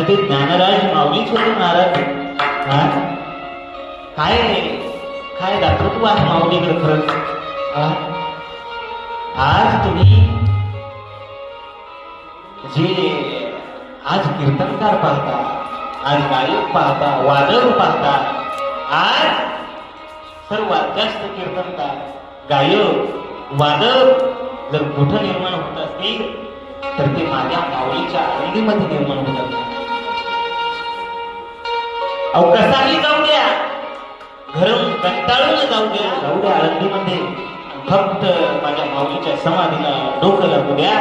आता ते ज्ञानराज माऊलीच होते महाराज हा? काय काय दातृत्व आहे माऊलीकडे खरंच? आज तुम्ही जे आज कीर्तनकार पाहता आज गायक पाहता वादक पाहता आज सर्वात जास्त कीर्तनकार गायक वादक जर कुठं निर्माण होत असतील तर ते माझ्या माऊलीच्या आनंदीमध्ये निर्माण होत असतात अहो कसाही जाऊ द्या. घरून कंटाळून जाऊ द्या. जाऊ द्या आळंदीमध्ये फक्त माझ्या माऊलीच्या समाधीला डोकं लागू द्या.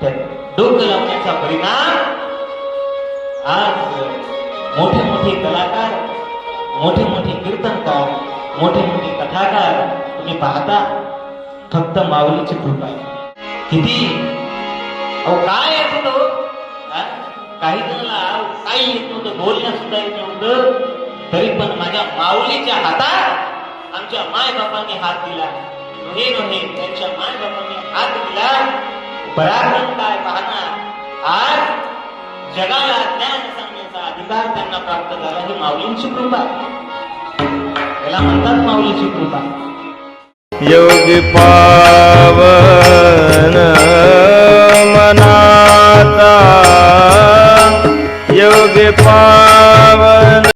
त्या डोकं लावण्याचा परिणाम आज मोठे मोठे कलाकार मोठे मोठे कीर्तनकार मोठे मोठे कथाकार तुम्ही पाहता फक्त माऊलीची कृपा आहे. किती? अहो काय असतो काही जणांना काही सुद्धा येत नव्हतं तरी पण माझ्या माऊलीच्या हातात आमच्या माय बापाने हात दिला. नोहे नोहे त्यांच्या माय बापाने हात दिला. पराक्रम काय पाहणार? आज जगाला ज्ञान सांगण्याचा अधिकार त्यांना प्राप्त झाला ही माऊलींची कृपा. याला म्हणतात माऊलीची कृपा. योग पावन मनाता योग पा